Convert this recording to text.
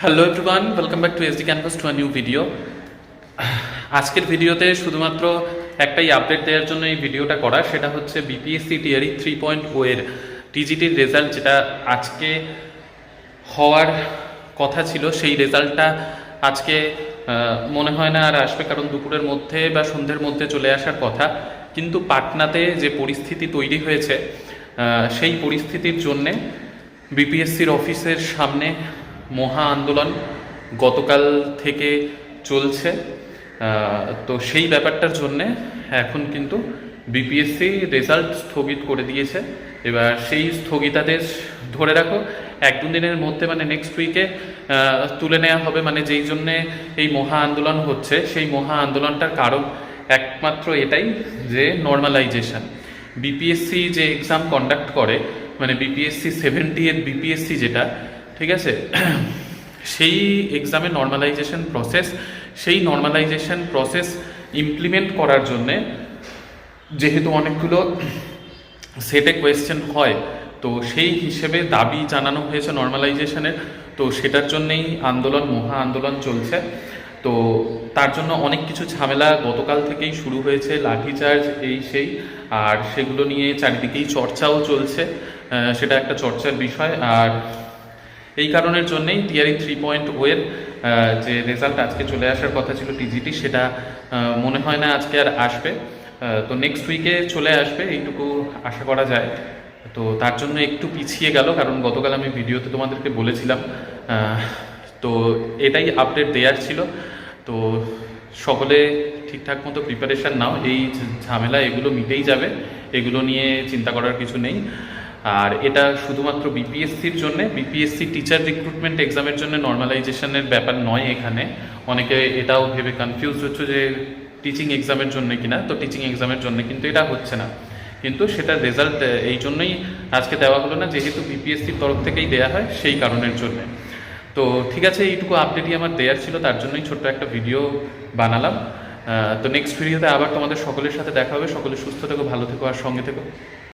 Hello everyone welcome back to SD canvas to new video আজকের ভিডিওতে শুধুমাত্র একটাই আপডেট দেওয়ার জন্য এই ভিডিওটা করা, সেটা হচ্ছে BPSC TRE three point o এর টিজিটির রেজাল্ট যেটা আজকে হওয়ার কথা ছিল, সেই রেজাল্টটা আজকে মনে হয় না আর আসবে কারণ দুপুরের মধ্যে বা সন্ধ্যের মধ্যে চলে আসার কথা। কিন্তু পাটনাতে যে পরিস্থিতি তৈরি হয়েছে সেই পরিস্থিতির জন্যে বিপিএসসির অফিসের সামনে মহা আন্দোলন গতকাল থেকে চলছে। তো সেই ব্যাপারটার জন্যে এখন কিন্তু বিপিএসসি রেজাল্ট স্থগিত করে দিয়েছে। এবার সেই স্থগিতাদেশ ধরে রাখো এক দু দিনের মধ্যে মানে নেক্সট উইকে তুলে নেওয়া হবে। মানে যেই জন্যে এই মহা আন্দোলন হচ্ছে, সেই মহা আন্দোলনটার কারণ একমাত্র এটাই যে নর্মালাইজেশন বিপিএসসি যে এক্সাম কন্ডাক্ট করে মানে বিপিএসসি সেভেন্টি এর বিপিএসসি যেটা ঠিক আছে? সেই এক্সামে নর্মালাইজেশন প্রসেস সেই নর্মালাইজেশন প্রসেস ইমপ্লিমেন্ট করার জন্যে যেহেতু অনেকগুলো সেটে কোয়েশ্চেন হয়, তো সেই হিসেবে দাবি জানানো হয়েছে নর্মালাইজেশনের তো সেটার জন্যেই আন্দোলন, মহা আন্দোলন চলছে। তো তার জন্য অনেক কিছু ঝামেলা গতকাল থেকেই শুরু হয়েছে লাঠিচার্জ এই সেই, আর সেগুলো নিয়ে চারিদিকেই চর্চাও চলছে। সেটা একটা চর্চার বিষয়। আর এই কারণের জন্যেই টিআরই থ্রি পয়েন্ট ওয়ের যে রেজাল্ট আজকে চলে আসার কথা ছিল টিজিটি সেটা মনে হয় না আজকে আর আসবে। তো নেক্সট উইকে চলে আসবে, এইটুকু আশা করা যায়। তো তার জন্য একটু পিছিয়ে গেল, কারণ গতকাল আমি ভিডিওতে তোমাদেরকে বলেছিলাম তো এটাই আপডেট দেওয়ার ছিল। তো সকলে ঠিকঠাক মতো প্রিপারেশান নাও, এই ঝামেলা এগুলো মিটেই যাবে, এগুলো নিয়ে চিন্তা করার কিছু নেই। আর এটা শুধুমাত্র বিপিএসসির জন্য বিপিএসসি টিচার রিক্রুটমেন্ট এক্সামের জন্য নর্মালাইজেশনের ব্যাপার নয় এখানে। অনেকে এটাও ভেবে কনফিউজ হচ্ছে যে টিচিং এক্সামের জন্য কিনা। তো টিচিং এক্সামের জন্য কিন্তু এটা হচ্ছে না। কিন্তু সেটা রেজাল্ট এই জন্যই আজকে দেওয়া হলো না, যেহেতু বিপিএসসির তরফ থেকেই দেওয়া হয় সেই কারণের জন্য। তো ঠিক আছে, এইটুকু আপডেটই আমার দেওয়ার ছিল, তার জন্যই ছোট্ট একটা ভিডিও বানালাম। তো নেক্সট ভিডিওতে আবার তোমাদের সকলের সাথে দেখা হবে। সকলে সুস্থ থেকো, ভালো থেকো, আর সঙ্গে থেকো।